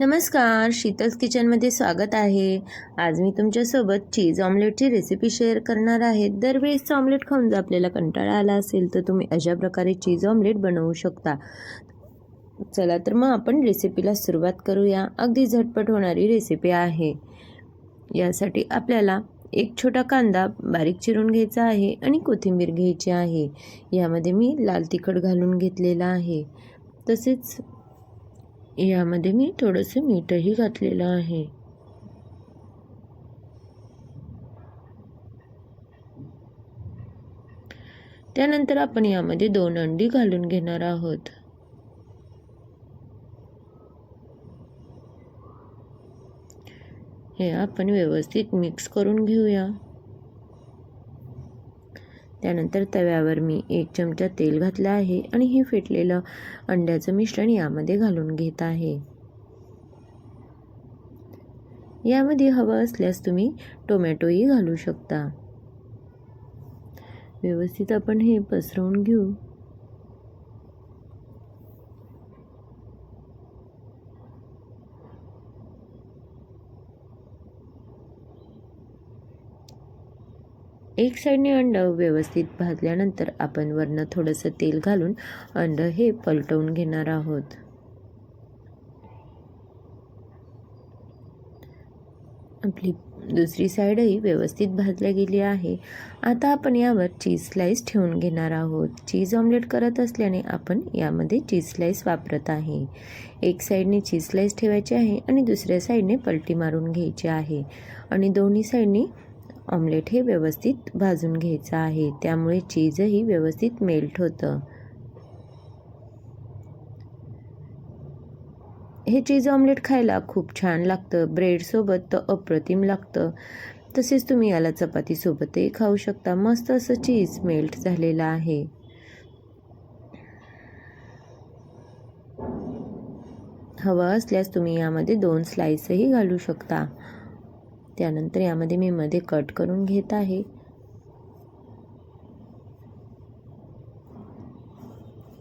नमस्कार शीतल किचनमध्ये स्वागत आहे. आज मी तुमच्यासोबत चीज ऑमलेटची रेसिपी शेअर करणार आहे. दरवेळेसचं ऑमलेट खाऊन जर आपल्याला कंटाळा आला असेल तर तुम्ही अशा प्रकारे चीज ऑमलेट बनवू शकता. चला तर मग आपण रेसिपीला सुरुवात करूया. अगदी झटपट होणारी रेसिपी आहे. यासाठी आपल्याला एक छोटा कांदा बारीक चिरून घ्यायचा आहे आणि कोथिंबीर घ्यायची आहे. यामध्ये मी लाल तिखट घालून घेतलेला आहे. तसेच यामध्ये मी थोडंसं मीठही घातलेलं आहे. त्यानंतर आपण यामध्ये दोन अंडी घालून घेणार आहोत. हे आपण व्यवस्थित मिक्स करून घेऊया. त्यानंतर तव्यावर मी एक चमचा तेल घातलं आहे आणि हे फेटलेलं अंड्याचं मिश्रण यामध्ये घालून घेत आहे. यामध्ये हवं असल्यास तुम्ही टोमॅटोही घालू शकता. व्यवस्थित आपण हे पसरवून घेऊ. एक साईडने अंडं व्यवस्थित भाजल्यानंतर आपण वरनं थोडंसं तेल घालून अंडं हे पलटवून घेणार आहोत. आपली दुसरी साईडही व्यवस्थित भाजल्या गेली आहे. आता आपण यावर चीज स्लाईस ठेवून घेणार आहोत. चीज ऑमलेट करत असल्याने आपण यामध्ये चीज स्लाईस वापरत आहे. एक साईडने चीज स्लाईस ठेवायची आहे आणि दुसऱ्या साईडने पलटी मारून घ्यायची आहे. आणि दोन्ही साईडने ऑमलेट हे व्यवस्थित भाजून घ्यायचं आहे. त्यामुळे चीजही व्यवस्थित मेल्ट होतं. हे चीज ऑमलेट खायला खूप छान लागतं. ब्रेडसोबत तर अप्रतिम लागतं. तसेच तुम्ही याला चपातीसोबतही खाऊ शकता. मस्त असं चीज मेल्ट झालेलं आहे. हवं असल्यास तुम्ही यामध्ये दोन स्लाईसही घालू शकता. त्यानंतर यामध्ये मी मध्ये कट करून घेत आहे.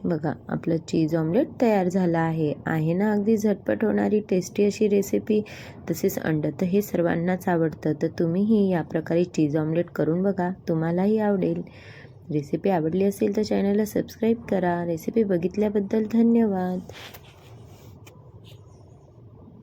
बघा आपलं चीज ऑमलेट तयार झालं आहे. आहे ना? अगदी झटपट होणारी टेस्टी अशी रेसिपी तसेच अंड तर हे सर्वांनाच आवडतं. तर तुम्हीही या प्रकारे चीज ऑमलेट करून बघा. तुम्हालाही आवडेल. रेसिपी आवडली असेल तर चॅनलला सबस्क्राईब करा. रेसिपी बघितल्याबद्दल धन्यवाद.